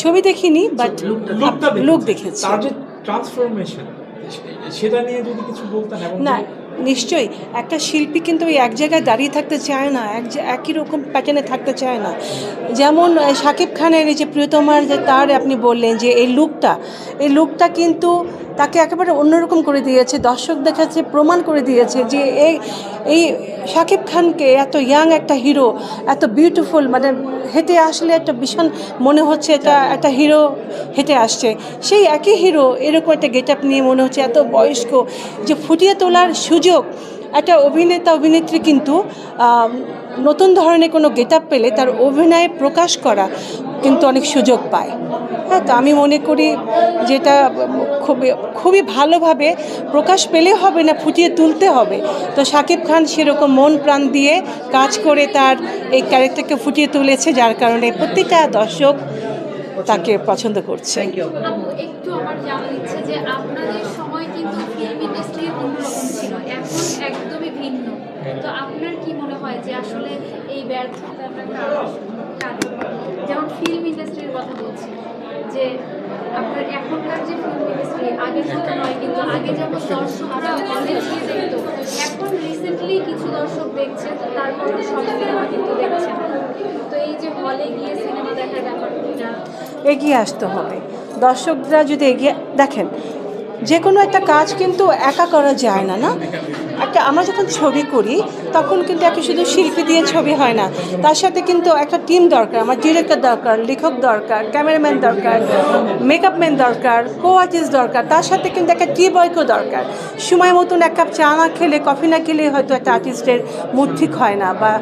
ছবি দেখিনি but look দেখেছি। তার যে ট্রান্সফরমেশন সেটা নিয়ে যদি কিছু বলতেন না নিশ্চয়ই। একটা শিল্পী কিন্তু ওই এক জায়গায় দাঁড়িয়ে থাকতে চায় না এক একই রকম প্যাটার্নে থাকতে চায় না। যেমন সাকিব শাকিব খানের এই যে প্রিয়তমার যে তার আপনি বললেন যে এই লুকটা এই লুকটা কিন্তু তাকে একেবারে অন্যরকম করে দিয়েছে, দর্শক দেখাচ্ছে, প্রমাণ করে দিয়েছে যে এই এই শাকিব খানকে এত ইয়াং একটা হিরো এত বিউটিফুল মানে হেঁটে আসলে একটা ভীষণ মনে হচ্ছে এটা একটা হিরো হেঁটে আসছে। সেই একই হিরো এরকম একটা গেট আপ নিয়ে মনে হচ্ছে এত বয়স্ক, যে ফুটিয়ে তোলার সুযোগ, একটা অভিনেতা, অভিনেত্রী কিন্তু নতুন ধরনের কোনো গেট পেলে তার অভিনয়ে প্রকাশ করা কিন্তু অনেক সুযোগ পায়। তো আমি মনে করি যেটা খুবই খুবই ভালোভাবে প্রকাশ পেলে হবে না ফুটিয়ে তুলতে হবে। তো শাকিব খান সেরকম মন প্রাণ দিয়ে কাজ করে তার এই ক্যারেক্টারকে ফুটিয়ে তুলেছে যার কারণে প্রতিটা দর্শক তাকে পছন্দ করছে। আপু একটু আমার জানার ইচ্ছে যে আপনাদের সময় কিন্তু ফিল্ম ইন্ডাস্ট্রি অন্যরকম ছিল এখন একদমই ভিন্ন। তো আপনার কি মনে হয় যে আসলে এই ব্যর্থতাটা কারণ কারণ? যেমন ফিল্ম ইন্ডাস্ট্রির কথা বলছি যে আপনার এখনকার যে ফিল্ম ইন্ডাস্ট্রি আগের মতো নয় কিন্তু আগে যেমন দর্শকরা গিয়ে দেখতো এখন রিসেন্টলি কিছু দর্শক দেখছে তো তারপর সব সিনেমা কিন্তু দেখছে তো এই যে হলে গিয়ে সিনেমা দেখার ব্যাপারটা। এগিয়ে আসতে হবে। দর্শকরা যদি এগিয়ে দেখেন যে কোনো একটা কাজ কিন্তু একা করা যায় না না? একটা আমরা যখন ছবি করি, তখন কিন্তু একটা শুধু শিল্পী দিয়ে ছবি হয় না। তার সাথে কিন্তু একটা টিম দরকার, আমার ডিরেক্টর দরকার, লেখক দরকার ক্যামেরাম্যান দরকার মেকআপ ম্যান দরকার কো আর্টিস্ট দরকার, তার সাথে কিন্তু একটা টি বয়কেও দরকার। সময় মতন এক কাপ চা না খেলে কফি না খেলে হয়তো একটা আর্টিস্টের মুড ঠিক হয় না বা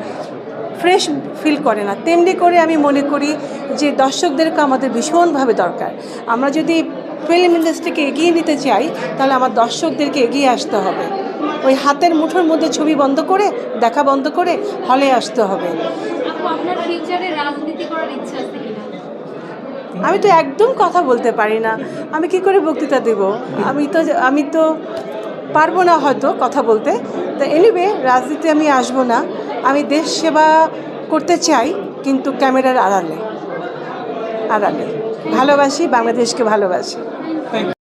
ফ্রেশ ফিল করে না। তেমনি করে আমি মনে করি যে দর্শকদেরকে আমাদের ভীষণভাবে দরকার। আমরা যদি ফিল্ম ইন্ডাস্ট্রিকে এগিয়ে নিতে চাই, তাহলে আমার দর্শকদেরকে এগিয়ে আসতে হবে। ওই হাতের মুঠোর মধ্যে ছবি বন্ধ করে দেখা বন্ধ করে হলে আসতে হবে। আপু আপনার ফিউচারে রাজনীতি করার ইচ্ছা আছে কিনা? আমি তো একদম কথা বলতে পারি না। আমি কি করে বক্তৃতা দেব? আমি তো আমি তো পারব না হয়তো কথা বলতে। তো এনিওয়ে রাজনীতি আমি আসব না। আমি দেশ সেবা করতে চাই কিন্তু ক্যামেরার আড়ালে। আড়ালে। ভালোবাসি বাংলাদেশকে ভালোবাসি।